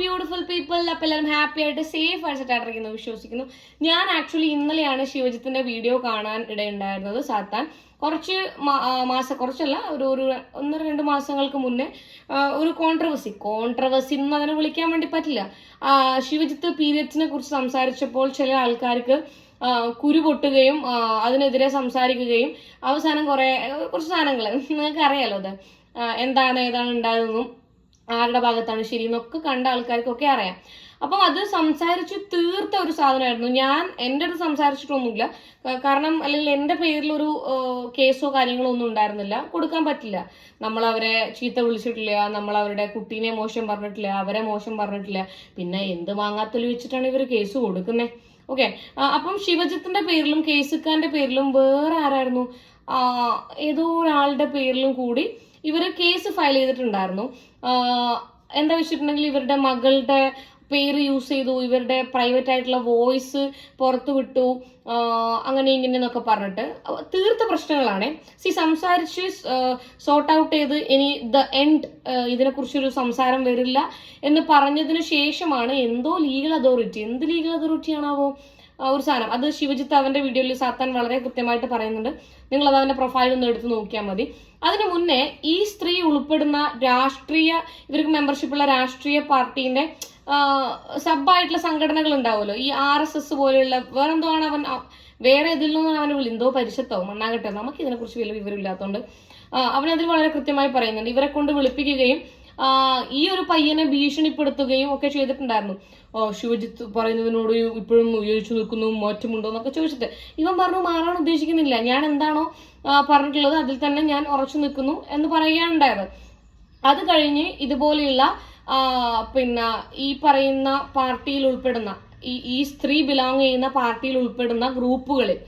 Beautiful people അപ്പം എല്ലാവരും happy ആയിട്ട് സേഫ് ആയിട്ടായിരിക്കുന്നു വിശ്വസിക്കുന്നു. ഞാൻ ആക്ച്വലി ഇന്നലെയാണ് ശിവജിത്തിന്റെ വീഡിയോ കാണാൻ ഇടയുണ്ടായിരുന്നത് സാത്താൻ. കുറച്ച് മാസം കുറച്ചല്ല ഒരു ഒരു ഒന്നര രണ്ട് മാസങ്ങൾക്ക് മുന്നേ ഒരു കോൺട്രവേഴ്സി കോൺട്രവേഴ്സി എന്ന് അതിനെ വിളിക്കാൻ വേണ്ടി പറ്റില്ല. ശിവജിത്ത് പീരിയഡ്സിനെ കുറിച്ച് സംസാരിച്ചപ്പോൾ ചില ആൾക്കാർക്ക് കുരു പൊട്ടുകയും അതിനെതിരെ സംസാരിക്കുകയും അവസാനം കുറേ കുറച്ച് സാധനങ്ങൾ നിങ്ങൾക്ക് അറിയാലോ അത് എന്താണ് ഏതാണ് ഉണ്ടായതെന്നും. ആരുടെ ഭാഗത്താണ് ശരി എന്നൊക്കെ കണ്ട ആൾക്കാർക്കൊക്കെ അറിയാം. അപ്പം അത് സംസാരിച്ച് തീർത്ത ഒരു സാധനമായിരുന്നു. ഞാൻ എന്റെ അടുത്ത് സംസാരിച്ചിട്ടൊന്നുമില്ല. കാരണം അല്ലെങ്കിൽ എന്റെ പേരിൽ ഒരു കേസോ കാര്യങ്ങളോ ഒന്നും ഉണ്ടായിരുന്നില്ല. കൊടുക്കാൻ പറ്റില്ല. നമ്മൾ അവരെ ചീത്ത വിളിച്ചിട്ടില്ല. നമ്മൾ അവരുടെ കുട്ടീനെ മോശം പറഞ്ഞിട്ടില്ല. അവരെ മോശം പറഞ്ഞിട്ടില്ല. പിന്നെ എന്ത് മാങ്ങാത്തൊലി വെച്ചിട്ടാണ് ഇവർ കേസ് കൊടുക്കുന്നത് ഓക്കെ. അപ്പം ശിവജിത്തിന്റെ പേരിലും കേസുക്കാന്റെ പേരിലും വേറെ ആരായിരുന്നു? ഏതോ ഒരാളുടെ പേരിലും കൂടി ഇവർ കേസ് ഫയൽ ചെയ്തിട്ടുണ്ടായിരുന്നു. എന്താ വെച്ചിട്ടുണ്ടെങ്കിൽ ഇവരുടെ മകളുടെ പേര് യൂസ് ചെയ്തു ഇവരുടെ പ്രൈവറ്റ് ആയിട്ടുള്ള വോയിസ് പുറത്തു വിട്ടു അങ്ങനെ ഇങ്ങനെ എന്നൊക്കെ പറഞ്ഞിട്ട് തീർത്ത പ്രശ്നങ്ങളാണ്. സി സംസാരിച്ച് സോർട്ട് ഔട്ട് ചെയ്ത് ഇനി ദ എൻഡ് ഇതിനെക്കുറിച്ചൊരു സംസാരം വരില്ല എന്ന് പറഞ്ഞതിന് ശേഷമാണ് എന്തോ ലീഗൽ അതോറിറ്റി എന്ത് ലീഗൽ അതോറിറ്റിയാണാവോ ഒരു സാധനം. അത് ശിവജിത്ത് അവന്റെ വീഡിയോയിൽ സാത്താൻ വളരെ കൃത്യമായിട്ട് പറയുന്നുണ്ട്. നിങ്ങൾ അത് അവന്റെ പ്രൊഫൈൽ ഒന്ന് എടുത്ത് നോക്കിയാൽ മതി. അതിനു മുന്നേ ഈ സ്ത്രീ ഉൾപ്പെടുന്ന രാഷ്ട്രീയ ഇവർക്ക് മെമ്പർഷിപ്പ് ഉള്ള രാഷ്ട്രീയ പാർട്ടീന്റെ സബായിട്ടുള്ള സംഘടനകൾ ഉണ്ടാവുമല്ലോ. ഈ ആർ എസ് എസ് പോലെയുള്ള വേറെന്തോ ആണ് അവൻ വേറെ ഇതിൽ നിന്നാണ് അവനെ വിളി എന്തോ പരിശത്തോ മണ്ണാകട്ടെ നമുക്ക് ഇതിനെക്കുറിച്ച് വലിയ വിവരമില്ലാത്തതുകൊണ്ട് അവൻ അതിൽ വളരെ കൃത്യമായി പറയുന്നുണ്ട്. ഇവരെ കൊണ്ട് വിളിപ്പിക്കുകയും ഈ ഒരു പയ്യനെ ഭീഷണിപ്പെടുത്തുകയും ഒക്കെ ചെയ്തിട്ടുണ്ടായിരുന്നു. ശിവജിത്ത് പറയുന്നതിനോട് ഇപ്പോഴും യോജിച്ചു നിൽക്കുന്നു മാറ്റമുണ്ടോ എന്നൊക്കെ ചോദിച്ചിട്ട്. ഇവൻ പറഞ്ഞു മാറാൻ ഉദ്ദേശിക്കുന്നില്ല. ഞാൻ എന്താണോ പറഞ്ഞിട്ടുള്ളത് അതിൽ തന്നെ ഞാൻ ഉറച്ചു നിൽക്കുന്നു എന്ന് പറയുകയാണുണ്ടായത് അത് കഴിഞ്ഞ് ഇതുപോലെയുള്ള പിന്നെ ഈ പറയുന്ന പാർട്ടിയിൽ ഉൾപ്പെടുന്ന ഈ ഈ സ്ത്രീ ബിലോങ് ചെയ്യുന്ന പാർട്ടിയിൽ ഉൾപ്പെടുന്ന ഗ്രൂപ്പുകളിൽ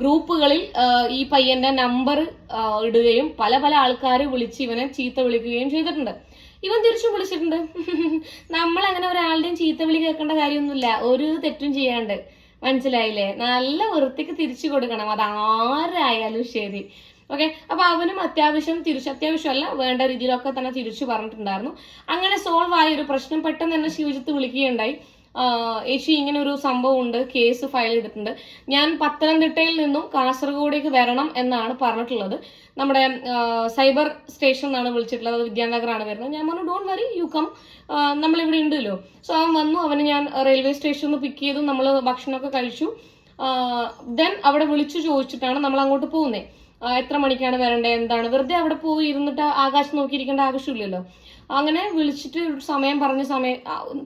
ഗ്രൂപ്പുകളിൽ ഈ പയ്യന്റെ നമ്പർ ഇടുകയും പല പല ആൾക്കാർ വിളിച്ച് ഇവനെ ചീത്ത വിളിക്കുകയും ചെയ്തിട്ടുണ്ട്. ഇവൻ തിരിച്ചും വിളിച്ചിട്ടുണ്ട്. നമ്മൾ അങ്ങനെ ഒരാളുടെയും ചീത്ത വിളി കേൾക്കേണ്ട കാര്യമൊന്നുമില്ല. ഒരു തെറ്റും ചെയ്യാണ്ട്. മനസ്സിലായില്ലേ? നല്ല വൃത്തിക്ക് തിരിച്ചു കൊടുക്കണം. അത് ആരായാലും ശരി. ഓക്കെ അപ്പൊ അവനും അത്യാവശ്യം തിരിച്ചു അത്യാവശ്യമല്ല വേണ്ട രീതിയിലൊക്കെ തന്നെ തിരിച്ചു പറഞ്ഞിട്ടുണ്ടായിരുന്നു. അങ്ങനെ സോൾവ് ആയ ഒരു പ്രശ്നം പെട്ടെന്ന് തന്നെ ശിവജിത്ത് വിളിക്കുകയുണ്ടായി. ഏച്ചി ഇങ്ങനെ ഒരു സംഭവം ഉണ്ട് കേസ് ഫയൽ ചെയ്തിട്ടുണ്ട്. ഞാൻ പത്തനംതിട്ടയിൽ നിന്നും കാസർഗോഡേക്ക് വരണം എന്നാണ് പറഞ്ഞിട്ടുള്ളത്. നമ്മുടെ സൈബർ സ്റ്റേഷൻ എന്നാണ് വിളിച്ചിട്ടുള്ളത് വിദ്യാനഗറാണ് വരുന്നത്. ഞാൻ പറഞ്ഞു ഡോൺ വറി യു കം നമ്മളിവിടെ ഉണ്ടല്ലോ. സോ അവൻ വന്നു അവന് ഞാൻ റെയിൽവേ സ്റ്റേഷനിൽ നിന്ന് പിക്ക് ചെയ്തു നമ്മൾ ഭക്ഷണമൊക്കെ കഴിച്ചു. ദെൻ അവിടെ വിളിച്ചു ചോദിച്ചിട്ടാണ് നമ്മൾ അങ്ങോട്ട് പോകുന്നത് എത്ര മണിക്കാണ് വരേണ്ടത് എന്താണ്? വെറുതെ അവിടെ പോയി ഇരുന്നിട്ട് ആകാശം നോക്കിയിരിക്കേണ്ട ആവശ്യമില്ലല്ലോ. അങ്ങനെ വിളിച്ചിട്ട് സമയം പറഞ്ഞ സമയം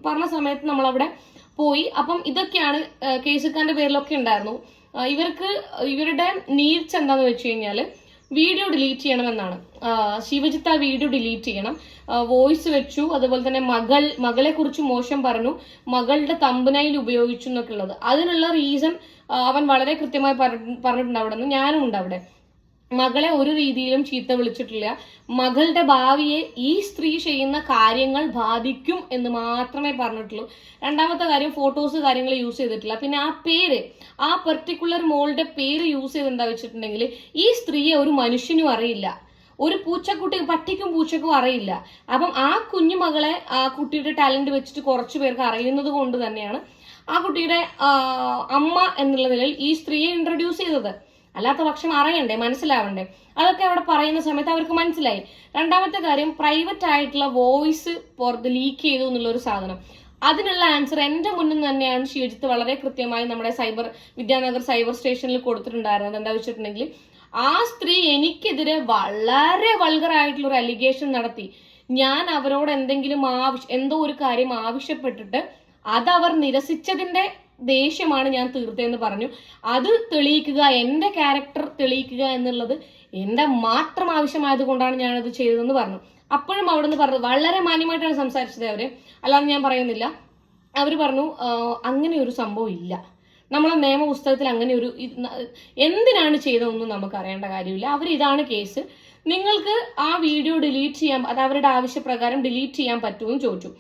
പറഞ്ഞ സമയത്ത് നമ്മൾ അവിടെ പോയി. അപ്പം ഇതൊക്കെയാണ് കേസുക്കാരുടെ പേരിലൊക്കെ ഉണ്ടായിരുന്നു. ഇവർക്ക് ഇവരുടെ നീഡ്സ് എന്താന്ന് വെച്ച് കഴിഞ്ഞാൽ വീഡിയോ ഡിലീറ്റ് ചെയ്യണമെന്നാണ്. ശിവജിത്ത് ആ വീഡിയോ ഡിലീറ്റ് ചെയ്യണം. വോയിസ് വെച്ചു. അതുപോലെ തന്നെ മകൾ മകളെ കുറിച്ച് മോശം പറഞ്ഞു. മകളുടെ തമ്പനയിൽ ഉപയോഗിച്ചു എന്നൊക്കെ ഉള്ളത്. അതിനുള്ള റീസൺ അവൻ വളരെ കൃത്യമായി പറഞ്ഞ- പറഞ്ഞിട്ടുണ്ട് അവിടെ നിന്ന് ഞാനും ഉണ്ട് അവിടെ. മകളെ ഒരു രീതിയിലും ചീത്ത വിളിച്ചിട്ടില്ല. മകളുടെ ഭാവിയെ ഈ സ്ത്രീ ചെയ്യുന്ന കാര്യങ്ങൾ ബാധിക്കും എന്ന് മാത്രമേ പറഞ്ഞിട്ടുള്ളൂ. രണ്ടാമത്തെ കാര്യം ഫോട്ടോസ് കാര്യങ്ങൾ യൂസ് ചെയ്തിട്ടില്ല. പിന്നെ ആ പേര് ആ പെർട്ടിക്കുലർ മോളുടെ പേര് യൂസ് ചെയ്ത് എന്താ വെച്ചിട്ടുണ്ടെങ്കിൽ ഈ സ്ത്രീയെ ഒരു മനുഷ്യനും അറിയില്ല. ഒരു പൂച്ചക്കുട്ടി പട്ടിക്കും പൂച്ചക്കും അറിയില്ല. അപ്പം ആ കുഞ്ഞു മകളെ ആ കുട്ടിയുടെ ടാലന്റ് വെച്ചിട്ട് കുറച്ചു പേർക്ക് അറിയുന്നത് കൊണ്ട് തന്നെയാണ് ആ കുട്ടിയുടെ അമ്മ എന്നുള്ള നിലയിൽ ഈ സ്ത്രീയെ ഇൻട്രൊഡ്യൂസ് ചെയ്തത്. അല്ലാത്ത പക്ഷം അറിയണ്ടേ മനസ്സിലാവണ്ടേ? അതൊക്കെ അവിടെ പറയുന്ന സമയത്ത് അവർക്ക് മനസ്സിലായി. രണ്ടാമത്തെ കാര്യം പ്രൈവറ്റ് ആയിട്ടുള്ള വോയിസ് പുറത്ത് ലീക്ക് ചെയ്തു എന്നുള്ള ഒരു സാധനം. അതിനുള്ള ആൻസർ എന്റെ മുന്നിൽ തന്നെയാണ് ശിവജിത്ത് വളരെ കൃത്യമായി നമ്മുടെ സൈബർ വിദ്യാനഗർ സൈബർ സ്റ്റേഷനിൽ കൊടുത്തിട്ടുണ്ടായിരുന്നത്. എന്താ വെച്ചിട്ടുണ്ടെങ്കിൽ ആ സ്ത്രീ എനിക്കെതിരെ വളരെ വൾഗർ ആയിട്ടുള്ള ഒരു അലിഗേഷൻ നടത്തി. ഞാൻ അവരോട് എന്തെങ്കിലും ആവശ്യ എന്തോ ഒരു കാര്യം ആവശ്യപ്പെട്ടിട്ട് അതവർ നിരസിച്ചതിന്റെ ദേഷ്യമാണ് ഞാൻ തീർത്തതെന്ന് പറഞ്ഞു. അത് തെളിയിക്കുക എന്റെ ക്യാരക്ടർ തെളിയിക്കുക എന്നുള്ളത് എന്റെ മാത്രം ആവശ്യമായത് കൊണ്ടാണ് ഞാനത് ചെയ്തതെന്ന് പറഞ്ഞു. അപ്പോഴും അവിടെ നിന്ന് പറഞ്ഞത് വളരെ മാന്യമായിട്ടാണ് സംസാരിച്ചത് അവർ. അല്ലാതെ ഞാൻ പറയുന്നില്ല. അവർ പറഞ്ഞു അങ്ങനെ ഒരു സംഭവം ഇല്ല. നമ്മളെ നിയമപുസ്തകത്തിൽ അങ്ങനെ ഒരു എന്തിനാണ് ചെയ്തതെന്നും നമുക്ക് അറിയേണ്ട കാര്യമില്ല. അവർ ഇതാണ് കേസ്. നിങ്ങൾക്ക് ആ വീഡിയോ ഡിലീറ്റ് ചെയ്യാൻ അത് അവരുടെ ആവശ്യപ്രകാരം ഡിലീറ്റ് ചെയ്യാൻ പറ്റുമെന്ന് ചോദിച്ചു.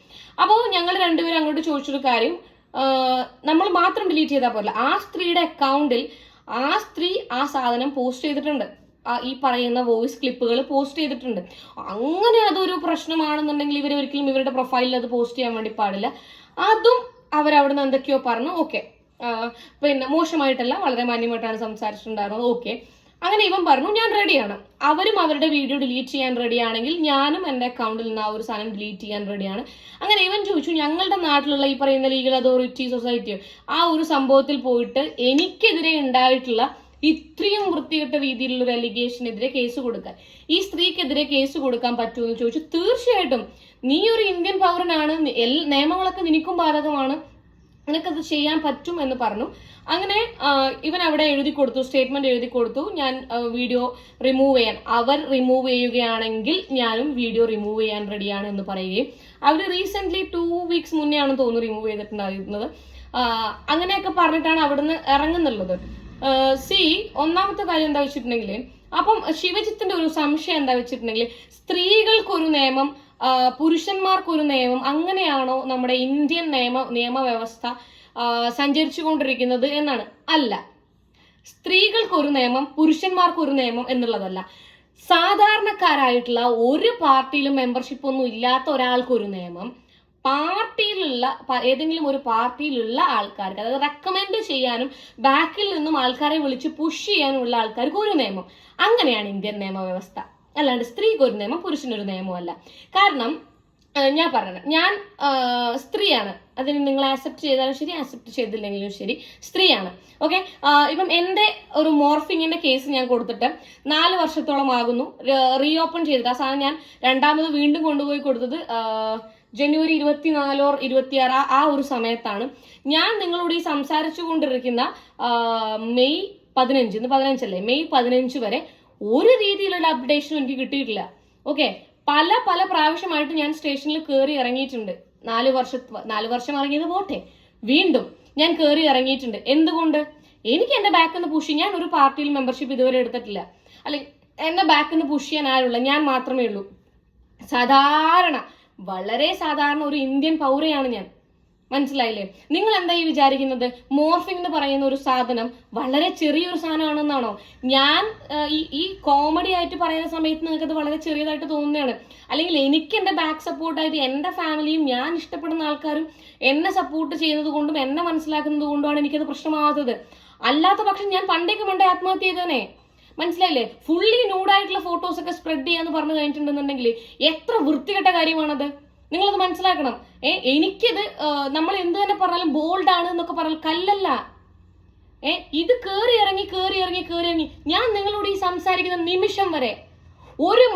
അപ്പോൾ ഞങ്ങൾ രണ്ടുപേരും അങ്ങോട്ട് ചോദിച്ചൊരു കാര്യം നമ്മൾ മാത്രം ഡിലീറ്റ് ചെയ്താൽ പോരല്ല? ആ സ്ത്രീയുടെ അക്കൗണ്ടിൽ ആ സ്ത്രീ ആ സാധനം പോസ്റ്റ് ചെയ്തിട്ടുണ്ട്. ഈ പറയുന്ന വോയിസ് ക്ലിപ്പുകൾ പോസ്റ്റ് ചെയ്തിട്ടുണ്ട്. അങ്ങനെ അതൊരു പ്രശ്നമാണെന്നുണ്ടെങ്കിൽ ഇവർ ഒരിക്കലും ഇവരുടെ പ്രൊഫൈലിൽ അത് പോസ്റ്റ് ചെയ്യാൻ വേണ്ടി പാടില്ല. അതും അവരവിടുന്ന് എന്തൊക്കെയോ പറഞ്ഞു. ഓക്കെ പിന്നെ മോശമായിട്ടല്ല വളരെ മാന്യമായിട്ടാണ് സംസാരിച്ചിട്ടുണ്ടായിരുന്നത്. ഓക്കെ അങ്ങനെ ഇവൻ പറഞ്ഞു ഞാൻ റെഡിയാണ് അവരും അവരുടെ വീഡിയോ ഡിലീറ്റ് ചെയ്യാൻ റെഡിയാണെങ്കിൽ ഞാനും എന്റെ അക്കൗണ്ടിൽ നിന്ന് ആ ഒരു സാധനം ഡിലീറ്റ് ചെയ്യാൻ റെഡിയാണ് അങ്ങനെ ഇവൻ ചോദിച്ചു ഞങ്ങളുടെ നാട്ടിലുള്ള ഈ പറയുന്ന ലീഗൽ അതോറിറ്റി സൊസൈറ്റി ആ ഒരു സംഭവത്തിൽ പോയിട്ട് എനിക്കെതിരെ ഉണ്ടായിട്ടുള്ള ഇത്രയും വൃത്തികെട്ട രീതിയിലുള്ള ഒരു അലിഗേഷനെതിരെ കേസ് കൊടുക്കാൻ ഈ സ്ത്രീക്കെതിരെ കേസ് കൊടുക്കാൻ പറ്റുമെന്ന് ചോദിച്ചു. തീർച്ചയായിട്ടും നീ ഒരു ഇന്ത്യൻ പൗരനാണ് നിയമങ്ങളൊക്കെ നിനക്കും ബാധകമാണ്. നിനക്കത് ചെയ്യാൻ പറ്റും എന്ന് പറഞ്ഞു. അങ്ങനെ ഇവൻ അവിടെ എഴുതി കൊടുത്തു സ്റ്റേറ്റ്മെന്റ് എഴുതി കൊടുത്തു. ഞാൻ വീഡിയോ റിമൂവ് ചെയ്യാൻ അവർ റിമൂവ് ചെയ്യുകയാണെങ്കിൽ ഞാനും വീഡിയോ റിമൂവ് ചെയ്യാൻ റെഡിയാണ് എന്ന് പറയുകയും. അവർ റീസെന്റ് ടു വീക്സ് മുന്നേ ആണെന്ന് തോന്നുന്നു റിമൂവ് ചെയ്തിട്ടുണ്ടായിരുന്നത്. അങ്ങനെയൊക്കെ പറഞ്ഞിട്ടാണ് അവിടുന്ന് ഇറങ്ങുന്നുള്ളത്. സി ഒന്നാമത്തെ കാര്യം എന്താ വെച്ചിട്ടുണ്ടെങ്കിൽ അപ്പം ശിവജിത്തിന്റെ ഒരു സംശയം എന്താ വെച്ചിട്ടുണ്ടെങ്കിൽ സ്ത്രീകൾക്കൊരു നിയമം പുരുഷന്മാർക്കൊരു നിയമം അങ്ങനെയാണോ നമ്മുടെ ഇന്ത്യൻ നിയമ നിയമവ്യവസ്ഥ സഞ്ചരിച്ചു കൊണ്ടിരിക്കുന്നത് എന്നാണ്. അല്ല. സ്ത്രീകൾക്കൊരു നിയമം പുരുഷന്മാർക്കൊരു നിയമം എന്നുള്ളതല്ല. സാധാരണക്കാരായിട്ടുള്ള ഒരു പാർട്ടിയിലും മെമ്പർഷിപ്പ് ഒന്നും ഇല്ലാത്ത ഒരാൾക്കൊരു നിയമം പാർട്ടിയിലുള്ള ഏതെങ്കിലും ഒരു പാർട്ടിയിലുള്ള ആൾക്കാർക്ക് അതായത് റെക്കമെൻഡ് ചെയ്യാനും ബാക്കിൽ നിന്നും ആൾക്കാരെ വിളിച്ച് പുഷ് ചെയ്യാനുമുള്ള ആൾക്കാർക്ക് ഒരു നിയമം. അങ്ങനെയാണ് ഇന്ത്യൻ നിയമവ്യവസ്ഥ. അല്ലാണ്ട് സ്ത്രീക്ക് ഒരു നിയമം പുരുഷനൊരു നിയമമല്ല. കാരണം ഞാൻ പറയണം. ഞാൻ സ്ത്രീയാണ്. അതിന് നിങ്ങൾ ആക്സെപ്റ്റ് ചെയ്താലും ശരി ആക്സെപ്റ്റ് ചെയ്തില്ലെങ്കിലും ശരി സ്ത്രീയാണ്. ഓക്കെ ഇപ്പം എന്റെ ഒരു മോർഫിങ്ങിന്റെ കേസ് ഞാൻ കൊടുത്തിട്ട് നാല് വർഷത്തോളം ആകുന്നു റീ ഓപ്പൺ ചെയ്തിട്ട് സാധനം ഞാൻ രണ്ടാമത് വീണ്ടും കൊണ്ടുപോയി കൊടുത്തത് ജനുവരി ഇരുപത്തിനാലോ ഇരുപത്തിയാറ് ആ- ഒരു സമയത്താണ്. ഞാൻ നിങ്ങളോട് ഈ സംസാരിച്ചു കൊണ്ടിരിക്കുന്ന മെയ് പതിനഞ്ച് ഇന്ന് പതിനഞ്ചല്ലേ? മെയ് പതിനഞ്ച് വരെ ഒരു രീതിയിലുള്ള അപ്ഡേഷനും എനിക്ക് കിട്ടിയിട്ടില്ല. ഓക്കെ പല പല പ്രാവശ്യമായിട്ട് ഞാൻ സ്റ്റേഷനിൽ കയറി ഇറങ്ങിയിട്ടുണ്ട്. നാല് വർഷ നാല് വർഷം ഇറങ്ങിയത് പോട്ടെ. വീണ്ടും ഞാൻ കയറി ഇറങ്ങിയിട്ടുണ്ട്. എന്തുകൊണ്ട്? എനിക്ക് എന്റെ ബാക്കിൽ നിന്ന് പുഷ് ഞാൻ ഒരു പാർട്ടിയിൽ മെമ്പർഷിപ്പ് ഇതുവരെ എടുത്തിട്ടില്ല. അല്ലെങ്കിൽ എന്നെ ബാക്കിൽ നിന്ന് പുഷ് ചെയ്യാൻ ആരുള്ള ഞാൻ മാത്രമേ ഉള്ളൂ. സാധാരണ വളരെ സാധാരണ ഒരു ഇന്ത്യൻ പൗരയാണ് ഞാൻ. മനസ്സിലായില്ലേ? നിങ്ങൾ എന്താ ഈ വിചാരിക്കുന്നത്? മോർഫിംഗ് എന്ന് പറയുന്ന ഒരു സാധനം വളരെ ചെറിയൊരു സാധനമാണെന്നാണോ? ഞാൻ ഈ ഈ കോമഡി ആയിട്ട് പറയുന്ന സമയത്ത് നിങ്ങൾക്ക് അത് വളരെ ചെറിയതായിട്ട് തോന്നുന്നതാണ്. അല്ലെങ്കിൽ എനിക്ക് എന്റെ ബാക്ക് സപ്പോർട്ടായിട്ട് എന്റെ ഫാമിലിയും ഞാൻ ഇഷ്ടപ്പെടുന്ന ആൾക്കാരും എന്നെ സപ്പോർട്ട് ചെയ്യുന്നത് കൊണ്ടും എന്നെ മനസ്സിലാക്കുന്നത് കൊണ്ടുമാണ് എനിക്കത് പ്രശ്നമാവാത്തത്. അല്ലാത്ത പക്ഷം ഞാൻ പണ്ടേക്ക് പണ്ടേ ആത്മഹത്യ ചെയ്തേനെ മനസ്സിലായില്ലേ? ഫുള്ളി ന്യൂഡായിട്ടുള്ള ഫോട്ടോസ് ഒക്കെ സ്പ്രെഡ് ചെയ്യാന്ന് പറഞ്ഞു കഴിഞ്ഞിട്ടുണ്ടെന്നുണ്ടെങ്കിൽ എത്ര വൃത്തികെട്ട കാര്യമാണത്? നിങ്ങളത് മനസ്സിലാക്കണം. ഏ എനിക്കിത് നമ്മൾ എന്ത് തന്നെ പറഞ്ഞാലും ബോൾഡ് ആണ് എന്നൊക്കെ പറഞ്ഞാൽ കല്ലല്ല. ഏ ഇത് കേറി ഇറങ്ങി കേറി ഇറങ്ങി കേറി ഇറങ്ങി. ഞാൻ നിങ്ങളോട് ഈ സംസാരിക്കുന്ന നിമിഷം വരെ ഒരു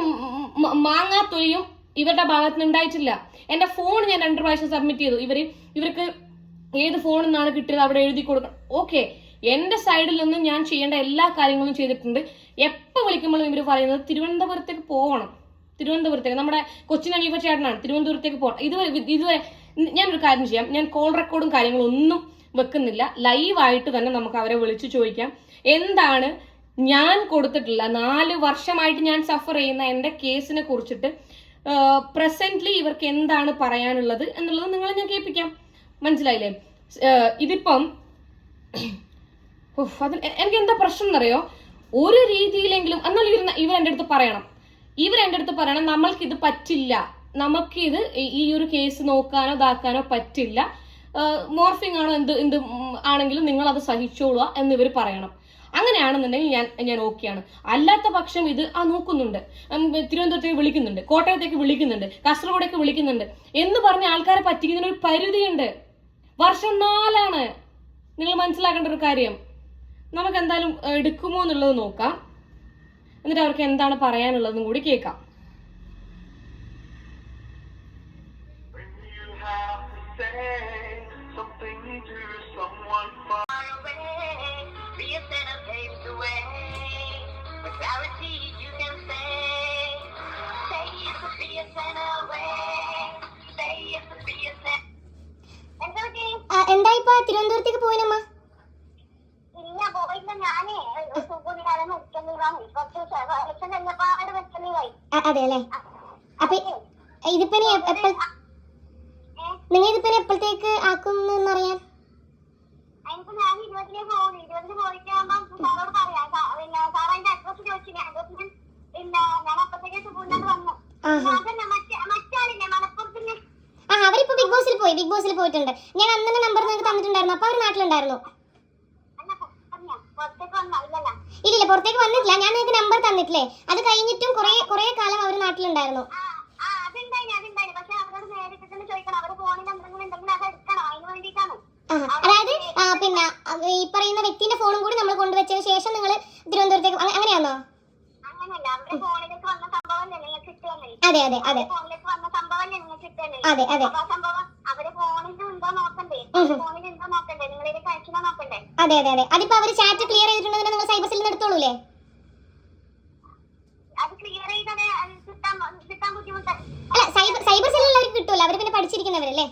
മാങ്ങാത്തൊലിയും ഇവരുടെ ഭാഗത്ത് ഉണ്ടായിട്ടില്ല. എന്റെ ഫോൺ ഞാൻ രണ്ട് പ്രാവശ്യം സബ്മിറ്റ് ചെയ്തു. ഇവർ ഇവർക്ക് ഏത് ഫോണിൽ നിന്നാണ് കിട്ടിയത് അവിടെ എഴുതി കൊടുക്കണം ഓക്കെ. എന്റെ സൈഡിൽ നിന്ന് ഞാൻ ചെയ്യേണ്ട എല്ലാ കാര്യങ്ങളും ചെയ്തിട്ടുണ്ട്. എപ്പോ വിളിക്കുമ്പോഴും ഇവർ പറയുന്നത് തിരുവനന്തപുരത്തേക്ക് പോകണം തിരുവനന്തപുരത്തേക്ക്. നമ്മുടെ കൊച്ചിൻ അനീഫ ചേട്ടനാണ് തിരുവനന്തപുരത്തേക്ക് പോകണം ഇതുവരെ ഇതുവരെ ഞാനൊരു കാര്യം ചെയ്യാം. ഞാൻ കോൾ റെക്കോർഡും കാര്യങ്ങളും ഒന്നും വെക്കുന്നില്ല. ലൈവായിട്ട് തന്നെ നമുക്ക് അവരെ വിളിച്ചു ചോദിക്കാം. എന്താണ് ഞാൻ കൊടുത്തിട്ടില്ല നാല് വർഷമായിട്ട് ഞാൻ സഫർ ചെയ്യുന്ന എന്റെ കേസിനെ കുറിച്ചിട്ട് പ്രസന്റ്ലി ഇവർക്ക് എന്താണ് പറയാനുള്ളത് എന്നുള്ളത് നിങ്ങളെ ഞാൻ കേൾപ്പിക്കാം. മനസ്സിലായില്ലേ? ഇതിപ്പം അതിൽ എനിക്ക് എന്താ പ്രശ്നം എന്നറിയോ? ഒരു രീതിയിലെങ്കിലും എന്നാൽ ഇവർ ഇവർ എന്റെ അടുത്ത് പറയണം. ഇവർ എന്റെ അടുത്ത് പറയണം ഇത് പറ്റില്ല. നമുക്ക് ഇത് ഈ ഒരു കേസ് നോക്കാനോ ഇതാക്കാനോ പറ്റില്ല. മോർഫിംഗ് ആണോ എന്ത് എന്ത് ആണെങ്കിലും നിങ്ങൾ അത് സഹിച്ചോളുക ഇവർ പറയണം. അങ്ങനെയാണെന്നുണ്ടെങ്കിൽ ഞാൻ ഞാൻ ഓക്കെയാണ് അല്ലാത്ത പക്ഷം ഇത് ആ നോക്കുന്നുണ്ട്. തിരുവനന്തപുരത്തേക്ക് വിളിക്കുന്നുണ്ട്. കോട്ടയത്തേക്ക് വിളിക്കുന്നുണ്ട്. കാസർഗോഡേക്ക് വിളിക്കുന്നുണ്ട്. എന്ന് പറഞ്ഞ ആൾക്കാരെ പറ്റിക്കുന്നതിന് ഒരു പരിധിയുണ്ട്. വർഷം നാലാണ്. നിങ്ങൾ മനസ്സിലാക്കേണ്ട ഒരു കാര്യം. നമുക്ക് എന്തായാലും എടുക്കുമോ എന്നുള്ളത് നോക്കാം. എന്നിട്ട് അവർക്ക് എന്താണ് പറയാനുള്ളതെന്നും കൂടി കേൾക്കാം When you have to say something to someone far away, be a sinner paved the way. With clarity you can say, say it to be a away, say it to be a എന്താ പറ്റി? ആ, എന്താ ഇപ്പൊ തിരുവനന്തപുരത്തേക്ക് പോയിനമ്മ ഇല്ല പോയില്ല ഞാനേ അതെ അല്ലേ? അപ്പൊ ഇതിപ്പോ ഇനി എപ്പ- എപ്പ- നിങ്ങൾ ഇതിപ്പോ എപ്പോഴത്തേക്ക് ആക്കും എന്നറിയാൻ അവരിപ്പോ ബിഗ് ബോസിൽ പോയി. ബിഗ് ബോസിൽ പോയിട്ടുണ്ട്. ഞാൻ അന്നെ നമ്പർ നിങ്ങൾക്ക് തന്നിട്ടുണ്ടായിരുന്നു. അപ്പൊ അവർ നാട്ടിലുണ്ടായിരുന്നു അല്ല പറഞ്ഞ പുറത്തേക്ക് വന്നോ ഇല്ലല്ല പുറത്തേക്ക് വന്നിട്ടില്ല. ഞാൻ നിങ്ങൾക്ക് നമ്പർ തന്നിട്ടില്ലേ? അത് കഴിഞ്ഞിട്ടും കുറെ കുറെ കാലം അവർ നാട്ടിലുണ്ടായിരുന്നു. അതായത് പിന്നെ ഈ പറയുന്ന വ്യക്തിന്റെ ഫോണും കൂടി നമ്മൾ കൊണ്ടുവച്ചതിന് ശേഷം നിങ്ങൾ തിരുവനന്തപുരത്തേക്ക് അങ്ങ- അങ്ങനെയാണോ അതെ അതെ അതെ. അതെ അതെ. അതെ അതെ അതെ. അതിപ്പോ അവർ ചാറ്റ് ക്ലിയർ ചെയ്തിട്ടുണ്ടെങ്കിൽ നിങ്ങൾ സൈബർ സെല്ലിൽ നിന്ന് എടുത്തോളൂലേ? അല്ല സൈബർ സൈബർ സെല്ലിൽ അവർക്ക് കിട്ടുമല്ലോ അവർ പിന്നെ പഠിച്ചിരിക്കുന്നവരല്ലേ?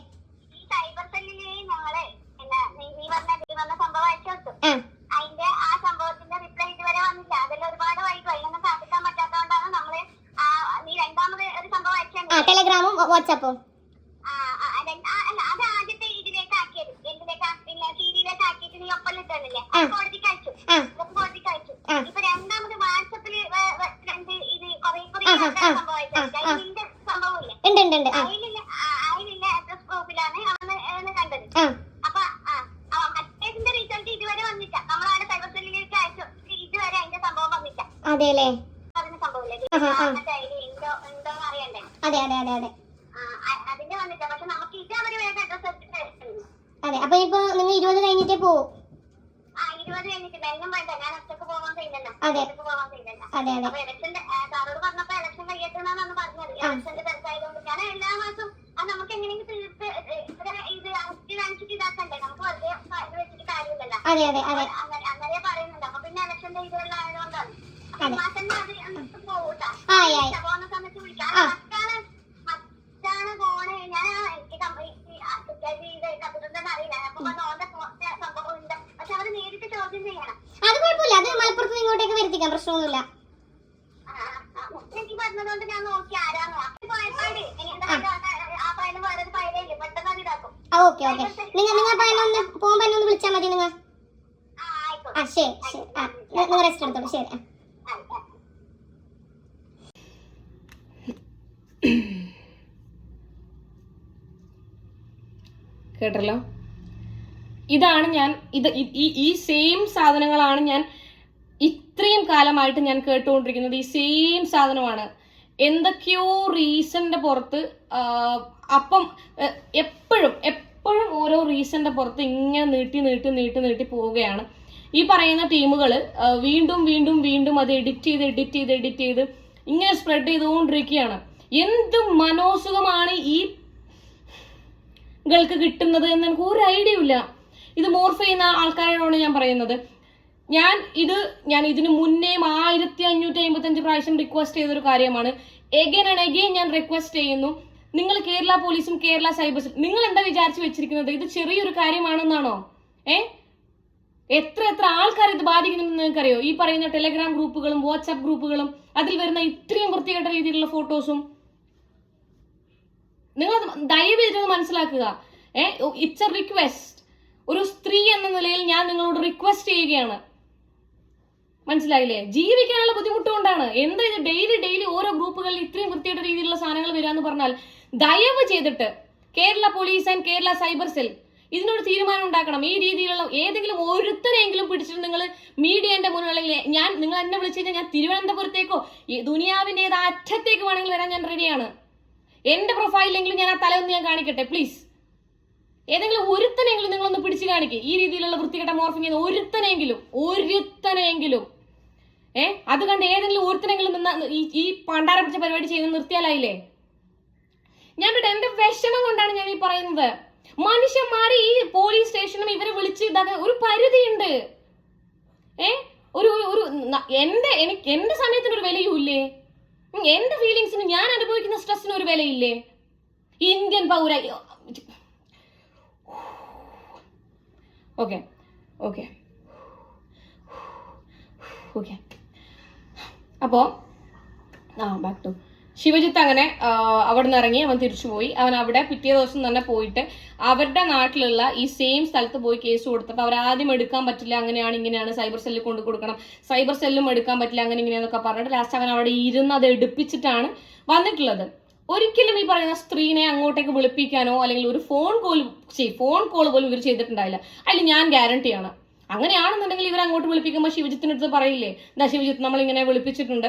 ഈ സൈബർ സെല്ലിൽ ഞങ്ങളെ നീ- പറഞ്ഞ നീ പറഞ്ഞ സംഭവം അയച്ചു ആ. അതിന്റെ ആ സംഭവത്തിന്റെ റിപ്ലൈ ഇതുവരെ വന്നില്ല. അതിൽ ഒരുപാട് വൈകി. കഴിയുന്ന സാധിക്കാൻ പറ്റാത്തതുകൊണ്ടാണ് നമ്മൾ നീ രണ്ടാമത് ഒരു സംഭവം ആ അയച്ചു ടെലഗ്രാമും വാട്സാപ്പും അല്ല അത് ആദ്യത്തെ ഇതിലേക്ക് ആക്കിയത് എന്തിലേക്ക് പിന്നെ സീരിയിലേക്ക് ആക്കിയിട്ട് നീ ഒപ്പം ഇട്ടല്ലേ ആ. കോടതിക്ക് അയച്ചു ആ ഇതൊക്കെ കോടതിക്ക് അയച്ചു ആ. ഇപ്പൊ രണ്ടാമത് വാട്സപ്പിൽ രണ്ട് ഇത് കുറെ കുറെ ആഹാ, ആ, സംഭവം അയച്ചു ആ, ആ. അതിന്റെ സംഭവമില്ലേ ഉണ്ട് ഉണ്ട് ഉണ്ട് ആ അതിലില്ല ആ, അതിലില്ല അഡ്രസ് ഗ്രൂപ്പിലാണ് അവന് അവന് കണ്ടത് ആ അപ്പൊ ആ ആ, മറ്റേതിന്റെ റിസൾട്ട് ഇതുവരെ വന്നില്ല നമ്മളവിടെ സൈബർ സെല്ലിലേക്ക് അയച്ചു ഇതുവരെ അതിന്റെ സംഭവം വന്നില്ല അതെ അല്ലേ അതിന്റെ സംഭവമില്ലേ ആഹാ, ആ. മറ്റേ അതിൽ ഉണ്ടോ ഉണ്ടോന്ന് അറിയണ്ടേ അതെ അതെ അതെ അതെ ആ, അ- അതിന്റെ വന്നില്ല പക്ഷെ നമുക്ക് ഇത് അതെ അതെ അതെ അതെ. അതെ അപ്പൊ ഇപ്പൊ നിങ്ങൾ ഇരുപത് കഴിഞ്ഞിട്ടേ പോവും. അതെ. അതെ അതെ. അതെ അതെ അതെ അതെ അതെ. അതെ അതെ അതെ അതെ അതെ അതെ അതെ അതെ. അതെ അതെ അതെ അതെ അതെ അതെ അതെ അതെ അതെ അതെ അതെ അതെ കുഴപ്പമില്ല. അത് മലപ്പുറത്ത് ഇങ്ങോട്ടേക്ക് വരുത്തിക്കാം. പ്രശ്നമൊന്നുമില്ല. Okay okay. നിങ്ങൾ നിങ്ങൾ പയ്യനൊന്ന് പോകുമ്പോൾ എന്നെ ഒന്ന് വിളിച്ചാൽ മതി നിങ്ങൾ ആ ശരി ശരി. ആ നിങ്ങൾ റെസ്റ്റ് എടുത്തോളൂ. ശരി ആ. കേട്ടല്ലോ? ഇതാണ് ഞാൻ ഇത് ഈ ഈ സെയിം സാധനങ്ങളാണ് ഞാൻ ഇത്രയും കാലമായിട്ട് ഞാൻ കേട്ടുകൊണ്ടിരിക്കുന്നത്. ഈ സെയിം സാധനമാണ്. എന്തൊക്കെയോ റീസന്റെ പുറത്ത് അപ്പം എപ്പോഴും എപ്പോഴും ഓരോ റീസന്റെ പുറത്ത് ഇങ്ങനെ നീട്ടി നീട്ടി നീട്ടി നീട്ടി പോവുകയാണ്. ഈ പറയുന്ന ടീമുകൾ വീണ്ടും വീണ്ടും വീണ്ടും അത് എഡിറ്റ് ചെയ്ത് എഡിറ്റ് ചെയ്ത് എഡിറ്റ് ചെയ്ത് ഇങ്ങനെ സ്പ്രെഡ് ചെയ്തുകൊണ്ടിരിക്കുകയാണ്. എന്ത് മനോസുഖമാണ് ഈ ഗൾക്ക് കിട്ടുന്നത് എന്ന് എനിക്ക് ഒരു ഐഡിയ ഇല്ല. ഇത് മോർഫ് ചെയ്യുന്ന ആൾക്കാരോടാണ് ഞാൻ പറയുന്നത്. ഞാൻ ഇത് ഞാൻ ഇതിന് മുന്നേയും ആയിരത്തി അഞ്ഞൂറ്റി അമ്പത്തി അഞ്ച് പ്രാവശ്യം റിക്വസ്റ്റ് ചെയ്തൊരു കാര്യമാണ്. എഗൈൻ ആൻഡ് എഗൈൻ ഞാൻ റിക്വസ്റ്റ് ചെയ്യുന്നു. നിങ്ങൾ കേരള പോലീസും കേരള സൈബേഴ്സും നിങ്ങൾ എന്താ വിചാരിച്ചു വെച്ചിരിക്കുന്നത്? ഇത് ചെറിയൊരു കാര്യമാണെന്നാണോ? ഏ? എത്ര എത്ര ആൾക്കാർ ഇത് ബാധിക്കുന്നുണ്ടെന്ന് നിങ്ങൾക്കറിയോ? ഈ പറയുന്ന ടെലഗ്രാം ഗ്രൂപ്പുകളും വാട്സാപ്പ് ഗ്രൂപ്പുകളും അതിൽ വരുന്ന ഇത്രയും വൃത്തികെട്ട രീതിയിലുള്ള ഫോട്ടോസും നിങ്ങൾ ദയവ് മനസ്സിലാക്കുക. ഏ ഇറ്റ്സ് എ റിക്വസ്റ്റ് ഒരു സ്ത്രീ എന്ന നിലയിൽ ഞാൻ നിങ്ങളോട് റിക്വസ്റ്റ് ചെയ്യുകയാണ്. മനസ്സിലായില്ലേ? ജീവിക്കാനുള്ള ബുദ്ധിമുട്ട് കൊണ്ടാണ് എന്താ ഡെയിലി ഡെയിലി ഓരോ ഗ്രൂപ്പുകളിൽ ഇത്രയും വൃത്തിയുടെ രീതിയിലുള്ള സാധനങ്ങൾ വരാന്ന് പറഞ്ഞാൽ ദയവ് ചെയ്തിട്ട് Kerala police and Kerala cyber cell ഇതിനൊരു തീരുമാനം ഉണ്ടാക്കണം. ഈ രീതിയിലുള്ള ഏതെങ്കിലും ഒരുത്തരെങ്കിലും പിടിച്ചിട്ട് നിങ്ങൾ മീഡിയന്റെ മുന്നിൽ ഞാൻ നിങ്ങൾ എന്നെ വിളിച്ചു കഴിഞ്ഞാൽ ഞാൻ തിരുവനന്തപുരത്തേക്കോ ദുനിയാവിന്റെ ഏത് അറ്റത്തേക്ക് വേണമെങ്കിൽ വരാൻ ഞാൻ റെഡിയാണ് എന്റെ പ്രൊഫൈലിലെങ്കിലും ഞാൻ ആ തലയൊന്ന് ഞാൻ കാണിക്കട്ടെ പ്ലീസ് ഏതെങ്കിലും ഒരുത്തനെങ്കിലും നിങ്ങളൊന്ന് പിടിച്ചു കാണിക്കുക ഈ രീതിയിലുള്ള വൃത്തികെട്ട മോർഫിംഗ് ഒരുത്തനെങ്കിലും ഒരുത്തനെങ്കിലും. ഏ? അത് കണ്ട് ഏതെങ്കിലും ഒരുത്തനെങ്കിലും നിന്ന ഈ പണ്ടാര പിടിച്ച പരിപാടി ചെയ്ത് നിർത്തിയാലായില്ലേ? ഞാൻ ഇവിടെ എന്റെ വിഷമം കൊണ്ടാണ് ഞാൻ ഈ പറയുന്നത്. മനുഷ്യന്മാരെ ഈ പോലീസ് സ്റ്റേഷനും ഇവരെ വിളിച്ച് ഇതാക്കാൻ ഒരു പരിധിയുണ്ട്. ഏ? ഒരു ഒരു- എന്റെ എനിക്ക് എന്റെ സമയത്തിന് ഒരു വിലയും ഇല്ലേ എന്റെ ഫീലിങ്സിന് ഞാൻ അനുഭവിക്കുന്ന സ്ട്രെസ്സിന് ഒരു വിലയില്ലേ? ഇന്ത്യൻ പൗര ഓക്കെ ഓക്കെ ഓക്കെ. അപ്പോൾ ആ ബാക്ക് ടു ശിവജിത്ത് അങ്ങനെ അവിടെ നിന്ന് ഇറങ്ങി അവൻ തിരിച്ചുപോയി അവൻ അവിടെ പിറ്റേ ദിവസം തന്നെ പോയിട്ട് അവരുടെ നാട്ടിലുള്ള ഈ സെയിം സ്ഥലത്ത് പോയി കേസ് കൊടുത്തപ്പോൾ അവർ ആദ്യം എടുക്കാൻ പറ്റില്ല അങ്ങനെയാണ് ഇങ്ങനെയാണ് സൈബർ സെല്ലിൽ കൊണ്ടു കൊടുക്കണം സൈബർ സെല്ലും എടുക്കാൻ പറ്റില്ല അങ്ങനെ ഇങ്ങനെയെന്നൊക്കെ പറഞ്ഞിട്ട് ലാസ്റ്റ് അവൻ അവിടെ ഇരുന്ന് അത് എടുപ്പിച്ചിട്ടാണ് വന്നിട്ടുള്ളത്. ഒരിക്കലും ഈ പറയുന്ന സ്ത്രീനെ അങ്ങോട്ടേക്ക് വിളിപ്പിക്കാനോ അല്ലെങ്കിൽ ഒരു ഫോൺ കോൾ ഫോൺ കോൾ പോലും ഇവർ ചെയ്തിട്ടുണ്ടായില്ല. അതിൽ ഞാൻ ഗ്യാരണ്ടിയാണ് അങ്ങനെയാണെന്നുണ്ടെങ്കിൽ ഇവർ അങ്ങോട്ട് വിളിപ്പിക്കുമ്പോൾ ശിവജിത്തിനടുത്ത് പറയില്ലേ? എന്താ ശിവജിത്ത് നമ്മളിങ്ങനെ വിളിപ്പിച്ചിട്ടുണ്ട്.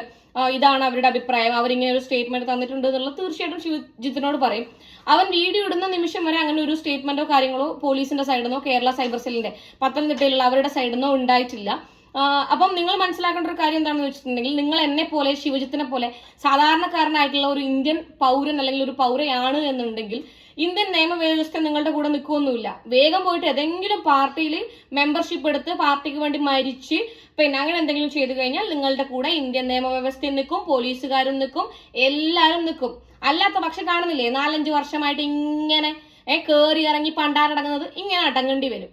ഇതാണ് അവരുടെ അഭിപ്രായം. അവരിങ്ങനെ ഒരു സ്റ്റേറ്റ്മെന്റ് തന്നിട്ടുണ്ട് എന്നുള്ളത് തീർച്ചയായിട്ടും ശിവജിത്തിനോട് പറയും. അവൻ വീഡിയോ ഇടുന്ന നിമിഷം വരെ അങ്ങനെ ഒരു സ്റ്റേറ്റ്മെന്റോ കാര്യങ്ങളോ പോലീസിന്റെ സൈഡിൽ നിന്നോ കേരള സൈബർ സെല്ലിന്റെ പത്തനംതിട്ടയിലുള്ള അവരുടെ സൈഡിൽ നിന്നോ ഉണ്ടായിട്ടില്ല. അപ്പം നിങ്ങൾ മനസ്സിലാക്കേണ്ട ഒരു കാര്യം എന്താണെന്ന് വെച്ചിട്ടുണ്ടെങ്കിൽ നിങ്ങൾ എന്നെ പോലെ ശിവജിത്തിനെ പോലെ സാധാരണക്കാരനായിട്ടുള്ള ഒരു ഇന്ത്യൻ പൗരൻ അല്ലെങ്കിൽ ഒരു പൗരയാണ് എന്നുണ്ടെങ്കിൽ ഇന്ത്യൻ നിയമവ്യവസ്ഥ നിങ്ങളുടെ കൂടെ നിൽക്കുകയൊന്നുമില്ല വേഗം പോയിട്ട് ഏതെങ്കിലും പാർട്ടിയിൽ മെമ്പർഷിപ്പ് എടുത്ത് പാർട്ടിക്ക് വേണ്ടി മരിച്ച് പിന്നെ അങ്ങനെ എന്തെങ്കിലും ചെയ്തു കഴിഞ്ഞാൽ നിങ്ങളുടെ കൂടെ ഇന്ത്യൻ നിയമവ്യവസ്ഥയും നിൽക്കും പോലീസുകാരും നിൽക്കും എല്ലാവരും നിൽക്കും. അല്ലാത്ത പക്ഷെ കാണുന്നില്ലേ? നാലഞ്ച് വർഷമായിട്ട് ഇങ്ങനെ കയറി ഇറങ്ങി പണ്ടാരടങ്ങുന്നത് ഇങ്ങനെ അടങ്ങേണ്ടി വരും.